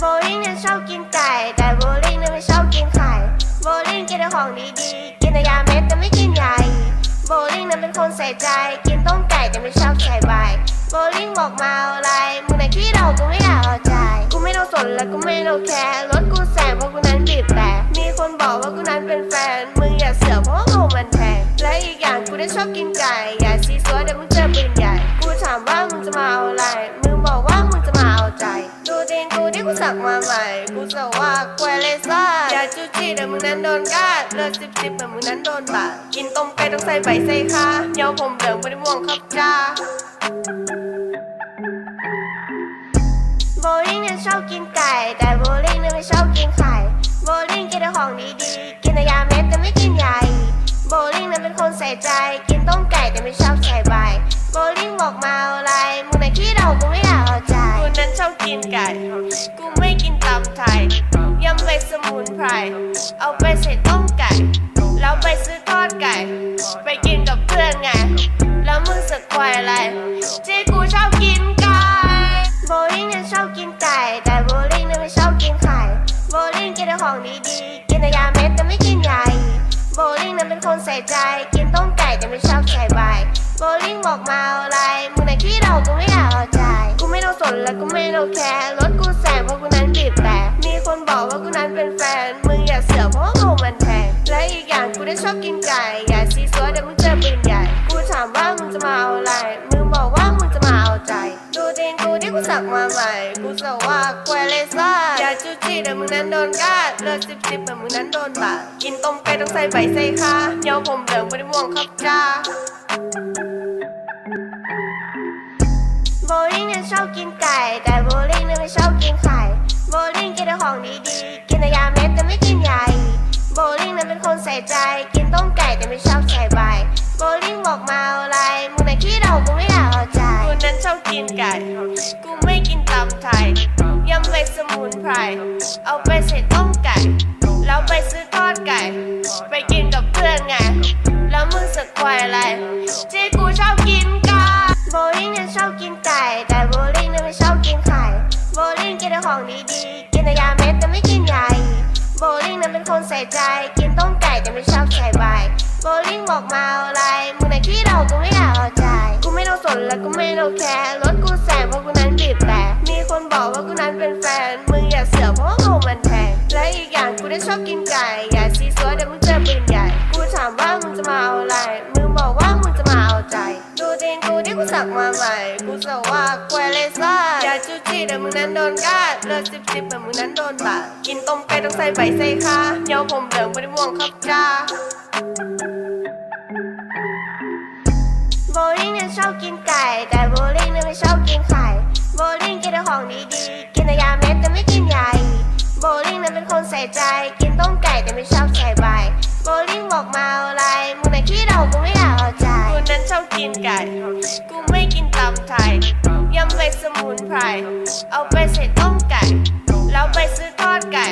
โบลิ่งเนี่ยชอบกินไก่ แต่โบลิ่งเนี่ยไม่ชอบกินไข่ โบลิ่งกินแต่ของดีๆ กินแต่ยาเม็ดแต่ไม่กินใยโบลิ่งเนี่ยเป็นคนใส่ใจ กินต้มไก่แต่ไม่ชอบใส่ใบ โบลิ่งบอกมาอะไร มึงไหนที่เรากูไม่อยากเอาใจ กูไม่ต้องสนและกูไม่ต้องแคร์ รถกูแสงเพราะกูนั้นบีบแต่มีคนบอกว่ากูนั้นเป็นแฟน มึงอย่าเสือกเพราะว่ากูมันแพง และอีกอย่างกูได้ชอบกินไก่ อย่าซีซัวเดี๋ยวมึงเจอปืนใหญ่ กูถามว่ามึงจะมาเอาอะไร มึงบอกว่า ดูตีนกูที่กูสักมาใหม่ กูสว่าแควเลซ่าอย่าจู้จี้เดี๋ยวมึงนั้นโดนกาดเลือดซิบซิบเดี๋ยวมึงนั้นโดนบาดกินต้มไก่ต้องใส่ใบใส่ข้าเยาผมเหลืองไม่ได้ม่วงครับจ้าโบลิ่งเนี่ยชอบกินไก่ แต่โบลิ่งเนี่ยไม่ชอบกินไข่โบลิ่งกินแต่ของดีๆ กินแต่ยาเม็ดแต่ไม่กินใยโบลิ่งเนี่ยเป็นคนใส่ใจ กินต้มไก่แต่ไม่ชอบใส่ใบโบลิ่งบอกมา กินไก่ กูไม่กินตำไทย ยำใบสมุนไพร เอาไปใส่ต้มไก่ แล้วไปซื้อทอดไก่ ไปกินกับเพื่อนไง แล้วมึงสึกควายอะไรเจ๊กูชอบกินไก่ โบลิ่งเนี่ยชอบกินไก่ แต่โบลิ่งเนี่ยไม่ชอบกินไข่ โบลิ่งกินแต่ของดีๆ โบลิ่งนี่ยเป็นคนใส่ใจ กินต้มไก่แต่ไม่ชอบใส่ใบโบลิ่งบอกมาอะไร มึงไหนที่เรากูไม่อยากเอาใจ กูไม่ต้องสนและกูไม่ต้องแคร์รถกูแสงเพราะกูนั้นบีบแต่มีคนบอกว่ากูนั้นเป็นแฟน มึงอย่าเสือกเพราะกูมันแพงและอีกอย่างกูได้ชอบกินไก่ อย่าซีซัวเดี๋ยวมึงเจอปืนใหญ่ กูถามว่ามึงจะมาเอาอะไร มึงบอกว่ามึงจะมาเอาใจ สักมาใหม่ กูสว่าแควเลซ่าอย่าจู้จี้เดี๋ยวมึงนั้นโดนกาดเลือดซิบซิบเดี๋ยวมึงนั้นโดนบาดกินต้มไก่ต้องใส่ใบใส่ข้าเยาผมเหลืองไม่ได้ม่วงครับจ้าโบลิ่งเนี่ยชอบกินไก่ แต่โบลิ่งเนี่ยไม่ชอบกินไข่ โบลิ่งกินแต่ของดีๆ กินแต่ยาเม็ดแต่ไม่กินใยโบลิ่งเนี่ยเป็นคนใส่ใจ กินต้มไก่แต่ไม่ชอบใส่ใบ โบลิ่งบอกมาอะไร มึงไหนที่เรากู สมุนไพรเอาไปใส่ต้มไก่ แล้วไปซื้อทอดไก่ ไปกินกับเพื่อนไง แล้วมึงสึกควายอะไรเจ๊กูชอบกินไก่โบลิ่งเนี่ยชอบกินไก่ แต่โบลิ่งเนี่ยไม่ชอบกินไข่ โบลิ่งกินแต่ของดีๆ กินแต่ยาเม็ดแต่ไม่กินใยโบลิ่งเนี่ยเป็นคนใส่ใจ กินต้มไก่แต่ไม่ชอบใส่ใบ โบลิ่งบอกมาอาอะไร มึงไหนที่เรากูไม่อยากเอาใจ กูไม่ต้องสนและกูไม่ต้องแคร์ รถกูแสงเพราะกูนั้นบีบแต่ มีคนบอกว่า ชอบกินไก่ อย่าซีซัวเดี๋ยวมึงเจอปืนใหญ่ กูถามว่ามึงจะมาเอาอะไร มึงบอกว่ามึงจะมาเอาใจ ดูตีนกูที่กูสักมาใหม่ กูสักว่าแควเลซ่าอย่าจู้จี้เดี๋ยวมึงนั้นโดนกาดเลือดซิบซิบเดี๋ยวมึงนั้นโดนบาดกินต้มไก่ต้องใส่ใบใส่ข้าเยาผมเหลืองไม่ได้ม่วงครับจ้าโบลิ่งเนี่ยชอบกินไก่ แต่โบลิ่งเนี่ยไม่ชอบกินไข่ โบลิ่งกินแต่ของดีๆ ใส่ใจ กินต้มไก่แต่ไม่ชอบใส่ใบโบลิ่งบอกมาอาอะไรมึงไหนที่เรากูไม่อยากเอาใจกูนั้นชอบกินไก่ กูไม่กินตำไทยยำใบสมุนไพรเอาไปใส่ต้มไก่ แล้วไปซื้อทอดไก่